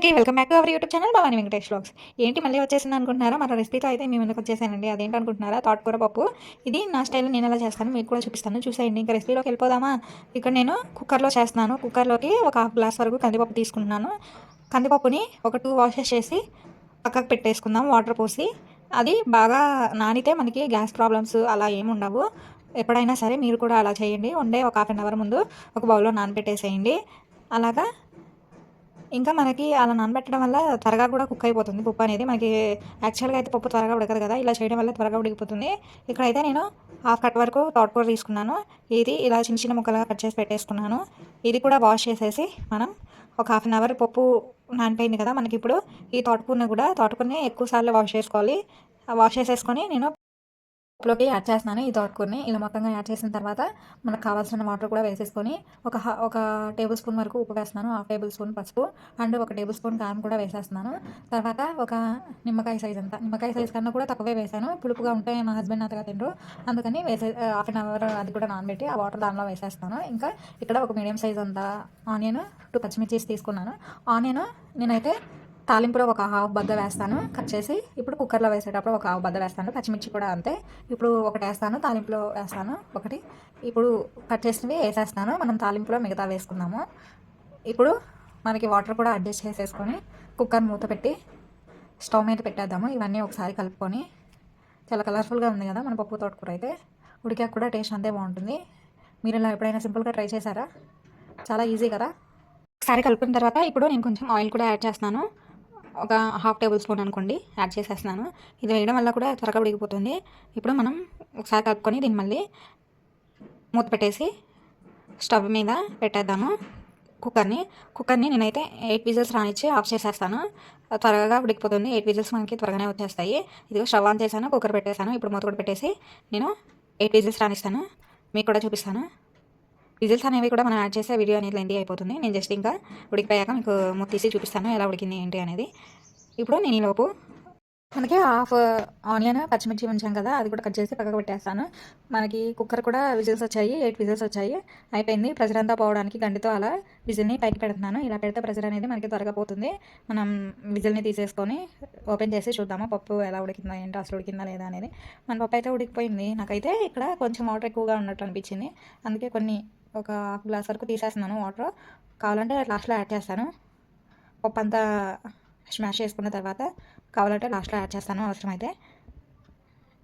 Okay welcome back our YouTube channel Bhavani Venkatesh blogs ఏంటి మళ్ళీ వచ్చేసింది అనుకుంటున్నారా? మన రెసిపీతో అయితే మీ ముందుకు వచ్చేసానండి. అదేంటి అనుకుంటున్నారా? తోటకూర పప్పు. ఇది నా స్టైల్ నేను ఎలా చేస్తాను మీకు కూడా చూపిస్తాను. చూసేయండి. ఇంకా రెసిపీలోకి వెళ్ళిపోదామా? ఇక్కడ నేను కుక్కర్లో చేస్తున్నాను. కుక్కర్లోకి ఒక హాఫ్ గ్లాస్ వరకు కందిపప్పు తీసుకుంటున్నాను కందిపప్పుని ఒక టూ వాషెస్ చేసి పక్కకు పెట్టేసుకుందాం. వాటర్ పోసి అది బాగా నానితే మనకి గ్యాస్ ప్రాబ్లమ్స్ అలా ఏమి ఉండవు. ఎప్పుడైనా సరే మీరు కూడా అలా చేయండి. ఉండే ఒక హాఫ్ అన్ అవర్ ముందు ఒక బౌల్లో నానబెట్టేసేయండి. అలాగా ఇంకా మనకి అలా నానబెట్టడం వల్ల త్వరగా కూడా కుక్ అయిపోతుంది పప్పు అనేది. మనకి యాక్చువల్గా అయితే పప్పు త్వరగా ఉడకదు కదా ఇలా చేయడం వల్ల త్వరగా ఉడికిపోతుంది. ఇక్కడైతే నేను హాఫ్ కట్ వరకు తోటకూర తీసుకున్నాను. ఇది ఇలా చిన్న చిన్న ముక్కలుగా కట్ చేసి పెట్టేసుకున్నాను. ఇది కూడా వాష్ చేసేసి మనం ఒక హాఫ్ అన్ అవర్ పప్పు నానిపోయింది కదా మనకి ఇప్పుడు. ఈ తోటకూరని కూడా తోటకూరని ఎక్కువ సార్లు వాష్ చేసుకోవాలి. వాష్ చేసేసుకొని నేను లోకి యాడ్ చేస్తున్నాను. ఈ తోటకూరని ఇలా మొత్తంగా యాడ్ చేసిన తర్వాత మనకు కావాల్సిన వాటర్ కూడా వేసేసుకొని ఒక ఒక టేబుల్ స్పూన్ వరకు ఉప్పు వేస్తున్నాను. హాఫ్ టేబుల్ స్పూన్ పసుపు అండ్ ఒక టేబుల్ స్పూన్ కారం కూడా వేసేస్తున్నాను. తర్వాత ఒక నిమ్మకాయ సైజ్ అంతా. నిమ్మకాయ సైజ్ కన్నా కూడా తక్కువే వేసాను. పులుపుగా ఉంటే మా హస్బెండ్ అంతగా తిండ్రు అందుకని వేసే హాఫ్ అన్ అవర్ అది కూడా నానబెట్టి ఆ వాటర్ దానిలో వేసేస్తాను. ఇంకా ఇక్కడ ఒక మీడియం సైజ్ అంతా ఆనియన్ టూ పచ్చిమిర్చి తీసుకున్నాను. ఆనియన్ నేనైతే తాలింపులో ఒక హాఫ్ బద్ద వేస్తాను. కట్ చేసి ఇప్పుడు కుక్కర్లో వేసేటప్పుడు ఒక హాఫ్ బద్ద వేస్తాను పచ్చిమిర్చి కూడా అంతే. ఇప్పుడు ఒకటి వేస్తాను తాలింపులో వేస్తాను ఒకటి. ఇప్పుడు కట్ చేసినవి వేసేస్తాను మనం తాలింపులో మిగతా వేసుకుందాము. ఇప్పుడు మనకి వాటర్ కూడా అడ్జస్ట్ చేసేసుకొని కుక్కర్ మూత పెట్టి స్టవ్ మీద పెట్టేద్దాము. ఇవన్నీ ఒకసారి కలుపుకొని. చాలా కలర్ఫుల్గా ఉంది కదా మన పప్పు తోటకూర అయితే. ఉడికాక కూడా టేస్ట్ అంతే బాగుంటుంది. మీరు ఇలా ఎప్పుడైనా సింపుల్గా ట్రై చేశారా? చాలా ఈజీ కదా. ఒకసారి కలుపుకున్న తర్వాత ఇప్పుడు నేను కొంచెం ఆయిల్ కూడా యాడ్ చేస్తున్నాను. ఒక హాఫ్ టేబుల్ స్పూన్ అనుకోండి యాడ్ చేసేస్తున్నాను. ఇది వేయడం వల్ల కూడా త్వరగా ఉడికిపోతుంది ఇప్పుడు మనం ఒకసారి కలుపుకొని దీన్ని మళ్ళీ మూత పెట్టేసి స్టవ్ మీద పెట్టేద్దాము. కుక్కర్ని కుక్కర్ని నేనైతే ఎయిట్ విజిల్స్ రానిచ్చి ఆఫ్ చేసేస్తాను. త్వరగా ఉడికిపోతుంది ఎయిట్ విజిల్స్ మనకి త్వరగానే వచ్చేస్తాయి. ఇదిగో స్టవ్ ఆన్ చేశాను కుక్కర్ పెట్టేశాను. ఇప్పుడు మూత కూడా పెట్టేసి నేను ఎయిట్ విజిల్స్ రానిస్తాను. మీకు కూడా చూపిస్తాను. విజిల్స్ అనేవి కూడా మనం యాడ్ చేసే వీడియో అనేది లెందీ అయిపోతుంది. నేను జస్ట్ ఇంకా ఉడికిపోయాక మీకు మూత తీసి చూపిస్తాను ఎలా ఉడికింది ఏంటి అనేది. ఇప్పుడు నేను ఈలోపు మనకి హాఫ్ ఆనియన్ పచ్చిమిర్చి ఉంచాం కదా అది కూడా కట్ చేసి పక్కకు పెట్టేస్తాను. మనకి కుక్కర్ కూడా విజిల్స్ వచ్చాయి ఎయిట్ విజిల్స్ వచ్చాయి. అయిపోయింది. ప్రెజర్ అంతా పోవడానికి గండితో అలా విజిల్ని పైకి పెడుతున్నాను. ఇలా పెడితే ప్రెజర్ అనేది మనకి త్వరగా పోతుంది. మనం విజిల్ని తీసేసుకొని ఓపెన్ చేసి చూద్దాము పప్పు ఎలా ఉడికిందా ఏంటో అసలు ఉడికిందా లేదా అనేది. మన పప్పు అయితే ఉడికిపోయింది. నాకైతే ఇక్కడ కొంచెం వాటర్ ఎక్కువగా ఉన్నట్టు అనిపించింది. అందుకే కొన్ని ఒక హాఫ్ గ్లాస్ వరకు తీసేస్తున్నాను వాటర్. కావాలంటే లాస్ట్లో యాడ్ చేస్తాను. పప్పు అంతా స్మాష్ చేసుకున్న తర్వాత కావాలంటే లాస్ట్లో యాడ్ చేస్తాను అవసరమైతే.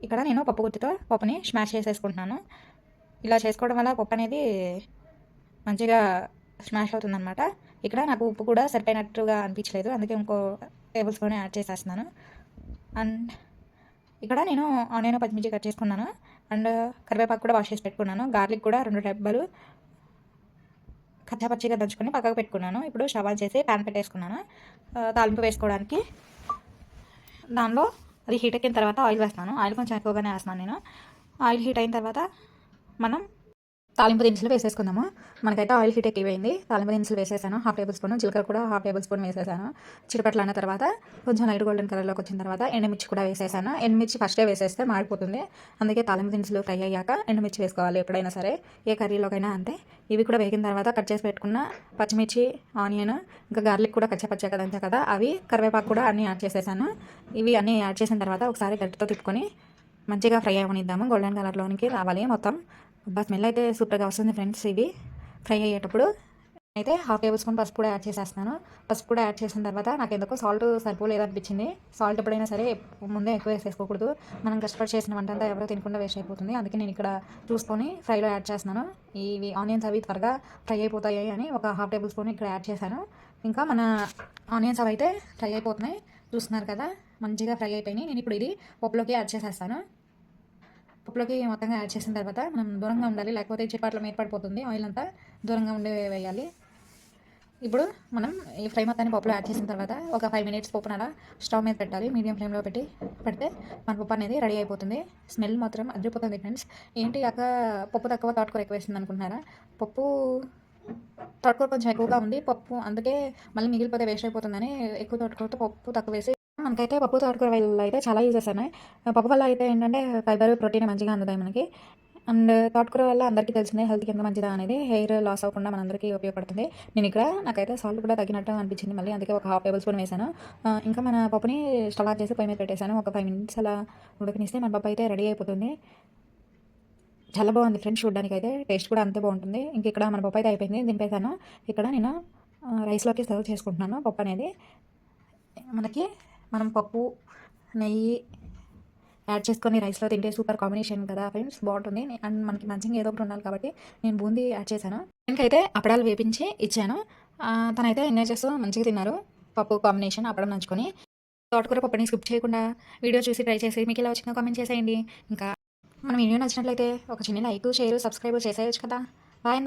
ఇక్కడ నేను పప్పు గుత్తితో పప్పుని స్మాష్ చేసేసుకుంటున్నాను. ఇలా చేసుకోవడం వల్ల పప్పు అనేది మంచిగా స్మాష్ అవుతుందన్నమాట. ఇక్కడ నాకు ఉప్పు కూడా సరిపోయినట్టుగా అనిపించలేదు. అందుకే ఇంకో టేబుల్ స్పూన్ యాడ్ చేసేస్తున్నాను. అండ్ ఇక్కడ నేను ఆనియన్ పచ్చిమిర్చి కట్ చేసుకున్నాను. అండ్ కరివేపాకు కూడా వాష్ చేసి పెట్టుకున్నాను. గార్లిక్ కూడా రెండు డబ్బాలు కచ్చాపచ్చిగా దంచుకొని పక్కకు పెట్టుకున్నాను. ఇప్పుడు స్టవ్ చేసి ప్యాన్ పెట్టేసుకున్నాను. తాలింపు వేసుకోవడానికి. దానిలో అది హీట్ ఎక్కిన తర్వాత ఆయిల్ వేస్తాను. ఆయిల్ కొంచెం ఎక్కువగానే వేస్తాను నేను. ఆయిల్ హీట్ అయిన తర్వాత మనం తాలింపు దినుసులు వేసేసుకుందాము. మనకైతే ఆయిల్ హీట్ ఎక్కిపోయింది తాలింపు దినుసులు వేసేసాను. Half tablespoon. జీలకర్ర కూడా హాఫ్ టేబుల్ స్పూన్ వేసేసాను. చిరుపట్లు అన్న తర్వాత కొంచెం లైట్ గోల్డెన్ కలర్లోకి వచ్చిన తర్వాత ఎండుమిర్చి కూడా వేసేసాను. ఎండుమిర్చి ఫస్టే వేసేస్తే మాడిపోతుంది. అందుకే తాలింపు దినుసులు ఫ్రై అయ్యాక ఎండుమిర్చి వేసుకోవాలి ఎప్పుడైనా సరే. ఏ కర్రీలోకైనా అంతే. ఇవి కూడా వేగిన తర్వాత కట్ చేసి పెట్టుకున్న పచ్చిమిర్చి ఆనియన్ ఇంకా గార్లిక్ కూడా కచ్చా పచ్చగా దంచా కదా. అవి కరివేపాకు కూడా అన్నీ యాడ్ చేసేసాను. ఇవి అన్నీ యాడ్ చేసిన తర్వాత ఒకసారి గట్టితో తిప్పుకొని మంచిగా ఫ్రై అవ్వనిద్దాము. గోల్డెన్ కలర్లోనికి రావాలి మొత్తం. అబ్బా స్మెల్ అయితే సూపర్గా వస్తుంది ఫ్రెండ్స్ ఇవి. ఫ్రై అయ్యేటప్పుడు అయితే హాఫ్ టేబుల్ స్పూన్ పసుపు కూడా యాడ్ చేసేస్తాను పసుపు కూడా యాడ్ చేసిన తర్వాత నాకు ఎందుకో సాల్ట్ సరిపోలేదు అనిపించింది సాల్ట్ ఎప్పుడైనా సరే ముందే ఎక్కువ వేసేసుకోకూడదు. మనం కష్టపడి చేసిన వంట అంతా ఎవరో తినకుండా వేస్ట్ అయిపోతుంది. అందుకే నేను ఇక్కడ చూసుకొని ఫ్రైలో యాడ్ చేస్తున్నాను. ఇవి ఆనియన్స్ అవి త్వరగా ఫ్రై అయిపోతాయి అని ఒక హాఫ్ టేబుల్ స్పూన్ ఇక్కడ యాడ్ చేశాను. ఇంకా మన ఆనియన్స్ అవి అయితే ఫ్రై అయిపోతున్నాయి. చూస్తున్నారు కదా మంచిగా ఫ్రై అయిపోయినాయి. నేను ఇప్పుడు ఇది పప్పులోకి యాడ్ చేసేస్తాను. పప్పులోకి మొత్తంగా యాడ్ చేసిన తర్వాత మనం దూరంగా ఉండాలి లేకపోతే చిట్పాట్లో మేర్పడిపోతుంది ఆయిల్ అంతా దూరంగా ఉండే వేయాలి. ఇప్పుడు మనం ఈ ఫ్రై మొత్తాన్ని పప్పులో యాడ్ చేసిన తర్వాత ఒక ఫైవ్ మినిట్స్ పప్పును అలా స్టవ్ మీద పెట్టాలి. మీడియం ఫ్లేమ్లో పెట్టి పెడితే మన పప్పు అనేది రెడీ అయిపోతుంది. స్మెల్ మాత్రం అదిరిపోతుంది ఫ్రెండ్స్ ఏంటి అక్క పప్పు తక్కువ తోటకూర ఎక్కువ వేసింది అనుకుంటున్నారా? పప్పు తోటకూర కొంచెం ఎక్కువగా ఉంది. పప్పు అందుకే మళ్ళీ మిగిలిపోతే వేస్ట్ అయిపోతుందని ఎక్కువ తోటకూరతో పప్పు తక్కువ వేసి మనకైతే పప్పు తోటకూర వల్ల అయితే చాలా యూజెస్ ఉన్నాయి పప్పు వల్ల అయితే ఏంటంటే ఫైబర్ ప్రోటీన్ మంచిగా అందుతాయి మనకి. అండ్ తోటకూర వల్ల అందరికీ తెలిసిందే హెల్త్కి ఎంత మంచిదా అనేది హెయిర్ లాస్ అవ్వకుండా మనందరికీ ఉపయోగపడుతుంది. నేను ఇక్కడ నాకైతే సాల్ట్ కూడా తగ్గినట్టు అనిపించింది మళ్ళీ అందుకే ఒక హాఫ్ టేబుల్ స్పూన్ వేసాను ఇంకా మన పప్పుని స్టవ్ ఆన్ చేసి పొయ్యి మీద పెట్టేశాను. ఒక ఫైవ్ మినిట్స్ అలా ఉడకనిస్తే మన పప్పు అయితే రెడీ అయిపోతుంది. చాలా బాగుంది ఫ్రెండ్స్ చూడడానికి అయితే. టేస్ట్ కూడా అంతే బాగుంటుంది. ఇంక ఇక్కడ మన పప్పు అయితే అయిపోయింది. దింపేశాను. ఇక్కడ నేను రైస్లోకి సర్వ్ చేసుకుంటున్నాను పప్పు అనేది. మనకి మనం పప్పు నెయ్యి యాడ్ చేసుకొని రైస్లో తింటే సూపర్ కాంబినేషన్ కదా ఫ్రెండ్స్ బాగుంటుంది. అండ్ మనకి మంచిగా ఏదో ఒకటి ఉండాలి కాబట్టి నేను బూందీ యాడ్ చేశాను. అయితే అప్పడాలు వేపించి ఇచ్చాను. తనైతే ఎంజాయ్ చేస్తూ మంచిగా తిన్నారు. పప్పు కాంబినేషన్ అప్పడం నంచుకొని. తోటకూర పప్పుని స్కిప్ చేయకుండా వీడియో చూసి ట్రై చేసి మీకు ఇలా వచ్చిందో కామెంట్ చేసేయండి. ఇంకా మన వీడియో నచ్చినట్లయితే ఒక చిన్న లైక్ షేర్ సబ్స్క్రైబ్ చేసేయచ్చు కదా. బాయ్